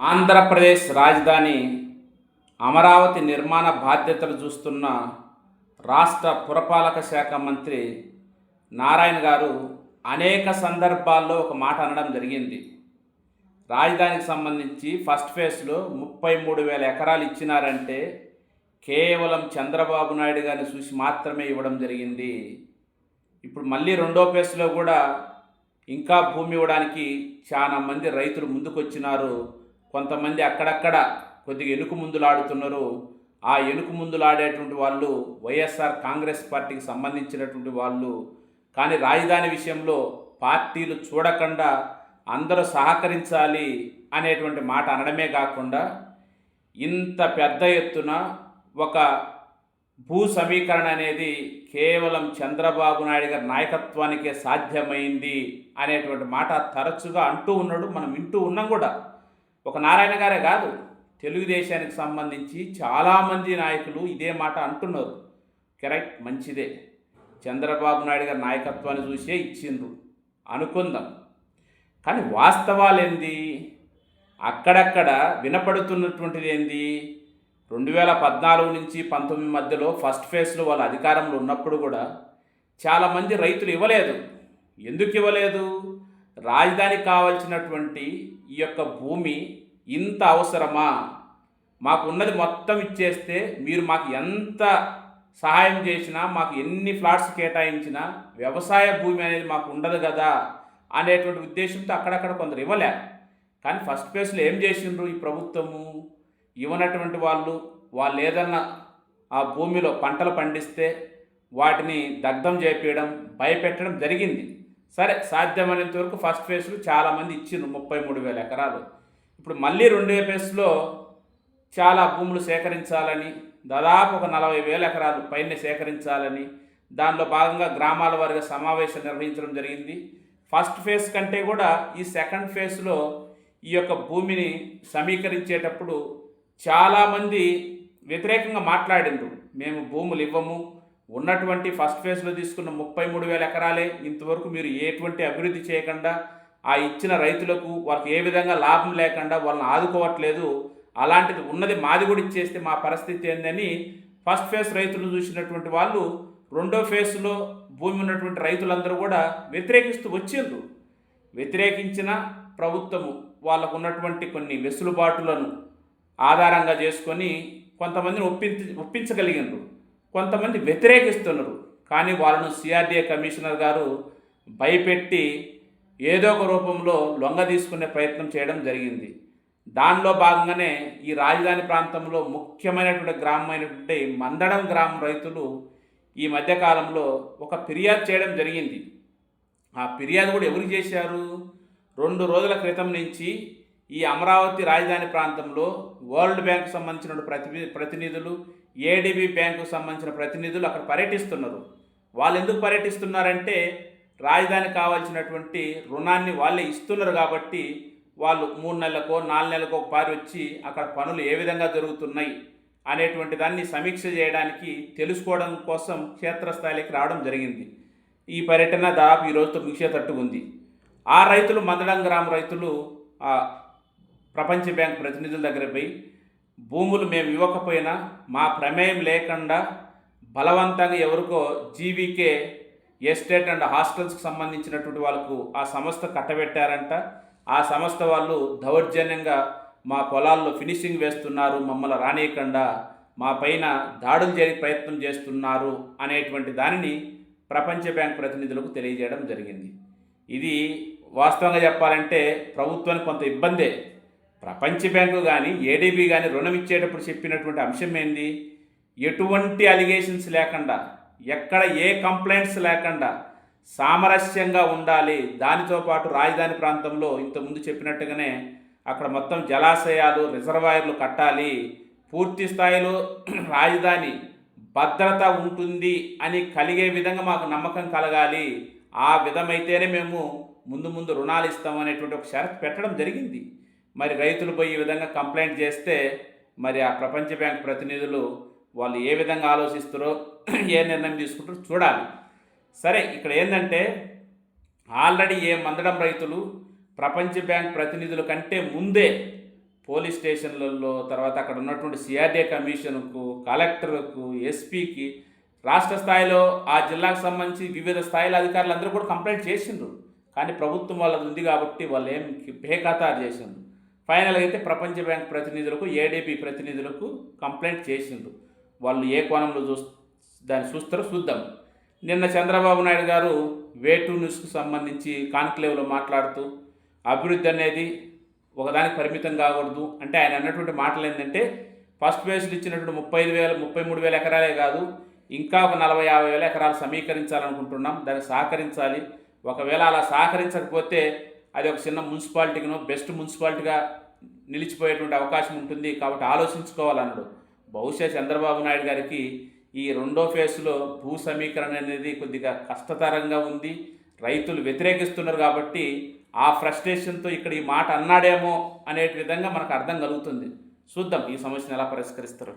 ఆంధ్రప్రదేశ్ రాజధాని అమరావతి నిర్మాణ బాధ్యతలు చూస్తున్న రాష్ట్ర పురపాలక శాఖ మంత్రి నారాయణ గారు అనేక సందర్భాల్లో ఒక మాట అనడం జరిగింది. రాజధానికి సంబంధించి ఫస్ట్ ఫేజ్లో ముప్పై మూడు వేల ఎకరాలు ఇచ్చినారంటే కేవలం చంద్రబాబు నాయుడు గారిని చూసి మాత్రమే ఇవ్వడం జరిగింది. ఇప్పుడు మళ్ళీ రెండో ఫేజ్లో కూడా ఇంకా భూమి ఇవ్వడానికి చాలా మంది రైతులు ముందుకొచ్చినారు. కొంతమంది అక్కడక్కడ కొద్దిగా ఎనుకు ముందులాడుతున్నారు. ఆ ఎనుకు ముందులాడేటువంటి వాళ్ళు వైఎస్ఆర్ కాంగ్రెస్ పార్టీకి సంబంధించినటువంటి వాళ్ళు. కానీ రాజధాని విషయంలో పార్టీలు చూడకుండా అందరూ సహకరించాలి అనేటువంటి మాట అనడమే కాకుండా ఇంత పెద్ద ఎత్తున ఒక భూ సమీకరణ అనేది కేవలం చంద్రబాబు నాయుడు గారి నాయకత్వానికే సాధ్యమైంది అనేటువంటి మాట తరచుగా అంటూ ఉన్నాడు. మనం వింటూ ఉన్నాం కూడా. ఒక నారాయణ గారే కాదు తెలుగుదేశానికి సంబంధించి చాలామంది నాయకులు ఇదే మాట అంటున్నారు. కరెక్ట్ మంచిదే. చంద్రబాబు నాయుడు గారి నాయకత్వాన్ని చూసే ఇచ్చిండ్రు. అనుకుందాం. కానీ వాస్తవాలు ఏంది అక్కడక్కడ వినపడుతున్నటువంటిది ఏంది? రెండు వేల పద్నాలుగు నుంచి పంతొమ్మిది మధ్యలో ఫస్ట్ ఫేజ్లో వాళ్ళ అధికారంలో ఉన్నప్పుడు కూడా చాలామంది రైతులు ఇవ్వలేదు. ఎందుకు ఇవ్వలేదు? రాజధానికి కావాల్సినటువంటి ఈ యొక్క భూమి ఇంత అవసరమా? మాకు ఉన్నది మొత్తం ఇచ్చేస్తే మీరు మాకు ఎంత సహాయం చేసినా మాకు ఎన్ని ఫ్లాట్స్ కేటాయించినా వ్యవసాయ భూమి అనేది మాకు ఉండదు కదా అనేటువంటి ఉద్దేశంతో అక్కడక్కడ కొందరు ఇవ్వలే. కానీ ఫస్ట్ ప్లేస్లో ఏం చేసిండ్రు ఈ ప్రభుత్వము? ఇవ్వనటువంటి వాళ్ళు వాళ్ళు ఏదన్నా ఆ భూమిలో పంటలు పండిస్తే వాటిని దగ్ధం చేపించడం భయపెట్టడం జరిగింది. సరే సాధ్యమైనంత వరకు ఫస్ట్ ఫేజ్లో చాలామంది ఇచ్చిండ్రు ముప్పై మూడు వేల ఎకరాలు. ఇప్పుడు మళ్ళీ రెండో ఫేజ్లో చాలా భూములు సేకరించాలని దాదాపు ఒక నలభై వేల ఎకరాలు పైన సేకరించాలని దానిలో భాగంగా గ్రామాల వారిగా సమావేశం నిర్వహించడం జరిగింది. ఫస్ట్ ఫేజ్ కంటే కూడా ఈ సెకండ్ ఫేజ్లో ఈ యొక్క భూమిని సమీకరించేటప్పుడు చాలామంది వ్యతిరేకంగా మాట్లాడిండ్రు. మేము భూములు ఇవ్వము ఉన్నటువంటి ఫస్ట్ ఫేజ్లో తీసుకున్న ముప్పై మూడు వేల ఎకరాలే ఇంతవరకు మీరు ఎటువంటి అభివృద్ధి చేయకుండా ఆ ఇచ్చిన రైతులకు వాళ్ళకి ఏ విధంగా లాభం లేకుండా వాళ్ళని ఆదుకోవట్లేదు. అలాంటిది ఉన్నది మాది కూడా ఇచ్చేస్తే మా పరిస్థితి ఏందని ఫస్ట్ ఫేజ్ రైతులు చూసినటువంటి వాళ్ళు రెండో ఫేజ్లో భూమి ఉన్నటువంటి రైతులందరూ కూడా వ్యతిరేకిస్తూ వచ్చిండ్రు. వ్యతిరేకించిన ప్రభుత్వము వాళ్ళకు ఉన్నటువంటి కొన్ని వెసులుబాటులను ఆధారంగా చేసుకొని కొంతమందిని ఒప్పించి ఒప్పించగలిగినారు కొంతమంది వ్యతిరేకిస్తున్నారు. కానీ వాళ్ళను సిఆర్డీఏ కమిషనర్ గారు భయపెట్టి ఏదో ఒక రూపంలో లొంగ తీసుకునే ప్రయత్నం చేయడం జరిగింది. దానిలో భాగంగానే ఈ రాజధాని ప్రాంతంలో ముఖ్యమైనటువంటి గ్రామమైనటువంటి మందడం గ్రామం రైతులు ఈ మధ్యకాలంలో ఒక ఫిర్యాదు చేయడం జరిగింది. ఆ ఫిర్యాదు కూడా ఎవరు చేశారు? రెండు రోజుల క్రితం నుంచి ఈ అమరావతి రాజధాని ప్రాంతంలో వరల్డ్ బ్యాంక్ సంబంధించిన ప్రతి ప్రతినిధులు ఏడిబి బ్యాంకుకు సంబంధించిన ప్రతినిధులు అక్కడ పర్యటిస్తున్నారు. వాళ్ళు ఎందుకు పర్యటిస్తున్నారంటే రాజధాని కావాల్సినటువంటి రుణాన్ని వాళ్ళే ఇస్తున్నారు కాబట్టి వాళ్ళు మూడు నెలలకో నాలుగు నెలలకో పారి వచ్చి అక్కడ పనులు ఏ విధంగా జరుగుతున్నాయి అనేటువంటి దాన్ని సమీక్ష చేయడానికి తెలుసుకోవడం కోసం క్షేత్రస్థాయికి రావడం జరిగింది. ఈ పర్యటన దాదాపు ఈ రోజుతో ముగిసేటట్టు ఉంది. ఆ రైతులు మందడం గ్రామ రైతులు ప్రపంచ బ్యాంక్ ప్రతినిధుల దగ్గర పోయి భూములు మేము ఇవ్వకపోయినా మా ప్రమేయం లేకుండా బలవంతంగా ఎవరికో జీవీకే ఎస్టేట్ అండ్ హాస్టల్స్కి సంబంధించినటువంటి వాళ్ళకు ఆ సంస్థ కట్టబెట్టారంట. ఆ సంస్థ వాళ్ళు దౌర్జన్యంగా మా పొలాల్లో ఫినిషింగ్ వేస్తున్నారు మమ్మల్ని రానియకుండా మా పైన దాడులు చేయ ప్రయత్నం చేస్తున్నారు అనేటువంటి దానిని ప్రపంచ బ్యాంక్ ప్రతినిధులకు తెలియజేయడం జరిగింది. ఇది వాస్తవంగా చెప్పాలంటే ప్రభుత్వానికి కొంత ఇబ్బందే. ప్రపంచ బ్యాంకు కానీ ఏడీబీ కానీ రుణం ఇచ్చేటప్పుడు చెప్పినటువంటి అంశం ఏంది? ఎటువంటి అలిగేషన్స్ లేకుండా ఎక్కడ ఏ కంప్లైంట్స్ లేకుండా సామరస్యంగా ఉండాలి. దానితో పాటు రాజధాని ప్రాంతంలో ఇంతకుముందు చెప్పినట్టుగానే అక్కడ మొత్తం జలాశయాలు రిజర్వాయర్లు కట్టాలి. పూర్తి స్థాయిలో రాజధాని భద్రత ఉంటుంది అని కలిగే విధంగా మాకు నమ్మకం కలగాలి. ఆ విధమైతేనే మేము ముందు ముందు రుణాలు ఇస్తాం అనేటువంటి ఒక షరతు పెట్టడం జరిగింది. మరి రైతులు పోయి ఈ విధంగా కంప్లైంట్ చేస్తే మరి ఆ ప్రపంచ బ్యాంక్ ప్రతినిధులు వాళ్ళు ఏ విధంగా ఆలోచిస్తారో ఏ నిర్ణయం తీసుకుంటారో చూడాలి. సరే ఇక్కడ ఏంటంటే ఆల్రెడీ ఏ మందడం రైతులు ప్రపంచ బ్యాంక్ ప్రతినిధుల కంటే ముందే పోలీస్ స్టేషన్లలో తర్వాత అక్కడ ఉన్నటువంటి సిఆర్డీఏ కమిషన్కు కలెక్టర్కు ఎస్పీకి రాష్ట్ర స్థాయిలో ఆ జిల్లాకు సంబంధించి వివిధ స్థాయిల అధికారులు అందరూ కూడా కంప్లైంట్ చేసిండ్రు. కానీ ప్రభుత్వం వాళ్ళది ఉంది కాబట్టి వాళ్ళు ఏం బేఖాతారు చేసిండ్రు. ఫైనల్గా అయితే ప్రపంచ బ్యాంక్ ప్రతినిధులకు ఏడీబీ ప్రతినిధులకు కంప్లైంట్ చేసిండ్రు. వాళ్ళు ఏ కోణంలో చూ దాన్ని చూస్తారో చూద్దాం. నిన్న చంద్రబాబు నాయుడు గారు వేటు న్యూస్కు సంబంధించి కాన్క్లేవ్లో మాట్లాడుతూ అభివృద్ధి అనేది ఒకదానికి పరిమితం కాకూడదు. అంటే ఆయన అన్నటువంటి మాటలు ఏంటంటే ఫస్ట్ ఫేజ్లు ఇచ్చినటువంటి ముప్పై ఐదు వేల ముప్పై మూడు వేల ఎకరాలే కాదు ఇంకా ఒక నలభై యాభై వేల ఎకరాలు సమీకరించాలనుకుంటున్నాం. దానికి సహకరించాలి. ఒకవేళ అలా సహకరించకపోతే అది ఒక చిన్న మున్సిపాలిటీకినో బెస్ట్ మున్సిపాలిటీగా నిలిచిపోయేటువంటి అవకాశం ఉంటుంది కాబట్టి ఆలోచించుకోవాలన్నాడు. బహుశా చంద్రబాబు నాయుడు గారికి ఈ రెండో ఫేజ్లో భూ సమీకరణ అనేది కొద్దిగా కష్టతరంగా ఉంది. రైతులు వ్యతిరేకిస్తున్నారు కాబట్టి ఆ ఫ్రస్ట్రేషన్తో ఇక్కడ ఈ మాట అన్నాడేమో అనే విధంగా మనకు అర్థం కలుగుతుంది. చూద్దాం ఈ సమస్యను ఎలా పరిష్కరిస్తారు.